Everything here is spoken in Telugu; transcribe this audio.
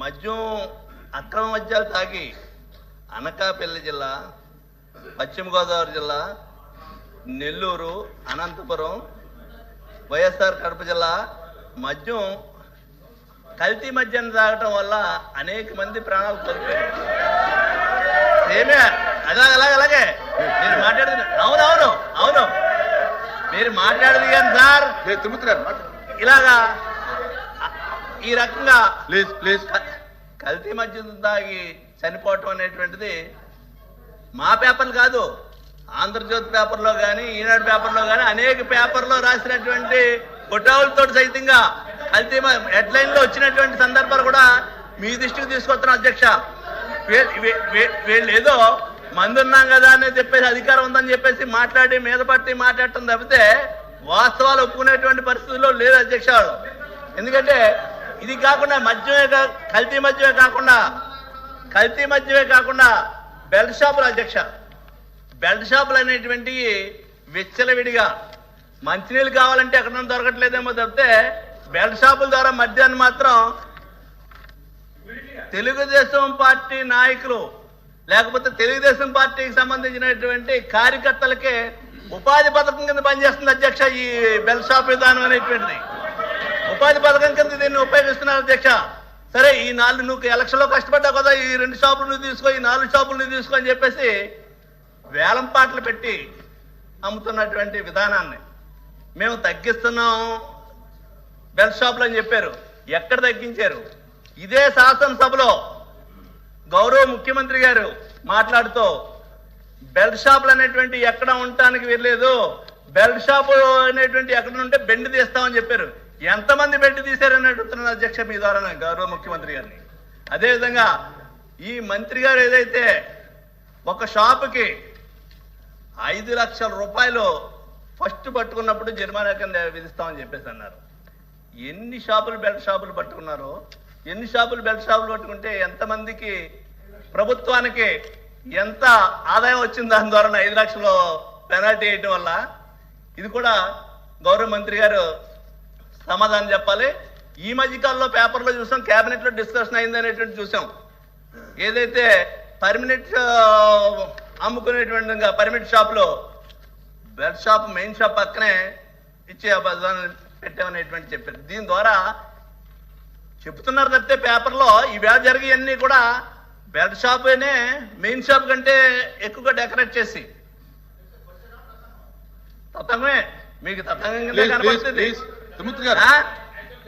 మద్యం అక్రమ మద్యాలు తాగి అనకాపల్లి జిల్లా పశ్చిమ గోదావరి జిల్లా నెల్లూరు అనంతపురం వైఎస్ఆర్ కడప జిల్లా మద్యం కల్తీ మద్యం తాగటం వల్ల అనేక మంది ప్రాణాలు కోల్పోయారు. సేమే అలాగే అలాగే అలాగే. మీరు మాట్లాడుతున్న అవును అవును అవును. మీరు మాట్లాడదు కానీ సార్? మాట్లాడండి. ఇలాగా ఈ రకంగా ప్లీజ్ ప్లీజ్ కల్తీ మద్యం తాగి చనిపోవటం అనేటువంటిది మా పేపర్లు కాదు ఆంధ్రజ్యోతి పేపర్లో కానీ ఈనాడు పేపర్లో కానీ అనేక పేపర్లో రాసినటువంటి ఫోటోలతో సైతంగా కల్తీ హెడ్లైన్లో వచ్చినటువంటి సందర్భాలు కూడా మీ దృష్టికి తీసుకొస్తున్నాం అధ్యక్ష వీళ్ళు ఏదో మందున్నాం కదా అని చెప్పేసి అధికారం ఉందని చెప్పేసి మాట్లాడి మీద పట్టి మాట్లాడటం తప్పితే వాస్తవాలు ఒప్పుకునేటువంటి పరిస్థితుల్లో లేదు అధ్యక్ష. ఎందుకంటే ఇది కాకుండా మద్యమే కా- కల్తీ మద్యమే కాకుండా కల్తీ మద్యమే కాకుండా బెల్ట్ షాపుల అధ్యక్ష. బెల్ట్ షాపులు అనేటువంటివి విచ్చలవిడిగా. మంచినీళ్ళు కావాలంటే ఎక్కడ దొరకట్లేదేమో తప్పితే బెల్ట్ షాపుల ద్వారా మద్యాన్ని మాత్రం తెలుగుదేశం పార్టీ నాయకులు లేకపోతే తెలుగుదేశం పార్టీకి సంబంధించినటువంటి కార్యకర్తలకే ఉపాధి పథకం కింద పనిచేస్తుంది అధ్యక్ష ఈ బెల్ షాప్ విధానం అనేటువంటిది. ఉపాధి పథకం కింద దీన్ని ఉపయోగిస్తున్నారు అధ్యక్ష. సరే ఈ నాలుగు నువ్వు ఎలక్షన్లో కష్టపడ్డావు కదా ఈ రెండు షాపులు నువ్వు తీసుకో ఈ నాలుగు షాపులు నువ్వు తీసుకో అని చెప్పేసి వేలం పాటలు పెట్టి అమ్ముతున్నటువంటి విధానాన్ని మేము తగ్గిస్తున్నాం. బెల్ షాపులు అని చెప్పారు. ఎక్కడ తగ్గించారు? ఇదే శాసనసభలో గౌరవ ముఖ్యమంత్రి గారు మాట్లాడుతూ బెల్ట్ షాపులు అనేటువంటి ఎక్కడ ఉండటానికి వెళ్ళలేదు బెల్ట్ షాపు అనేటువంటి ఎక్కడ ఉంటే బెండ్ తీస్తామని చెప్పారు. ఎంతమంది బెడ్ తీశారని అడుగుతున్నాను అధ్యక్ష మీ ద్వారా గౌరవ ముఖ్యమంత్రి గారిని. అదేవిధంగా ఈ మంత్రి గారు ఏదైతే ఒక షాపుకి ఐదు లక్షల రూపాయలు ఫస్ట్ పట్టుకున్నప్పుడు జరిమానా కింద విధిస్తామని చెప్పేసి అన్నారు. ఎన్ని షాపులు బెల్ట్ షాపులు పట్టుకున్నారో ఎన్ని షాపులు బెల్ట్ షాపులు పట్టుకుంటే ఎంతమందికి ప్రభుత్వానికి ఎంత ఆదాయం వచ్చింది దాని ద్వారా ఐదు లక్షలు పెనాల్టీ వేయటం వల్ల? ఇది కూడా గౌరవ మంత్రి గారు సమాధానం చెప్పాలి. ఈ మధ్య కాలంలో పేపర్లో చూసాం కేబినెట్లో డిస్కషన్ అయింది అనేటువంటి చూసాం. ఏదైతే పర్మినెంట్ అమ్ముకునేటువంటి పర్మినెంట్ షాప్లో బెల్ట్ షాప్ మెయిన్ షాప్ పక్కనే ఇచ్చే పెట్టామనేటువంటి చెప్పారు. దీని ద్వారా చెప్తున్నారు తప్పితే పేపర్లో ఇవేళ జరిగేవన్నీ కూడా బెల్ట్ షాపేనే మెయిన్ షాప్ కంటే ఎక్కువగా డెకరేట్ చేసి. తతంగమే. మీకు తతంగం కింద ప్లీజ్ ప్లీజ్ కనపడుతుంది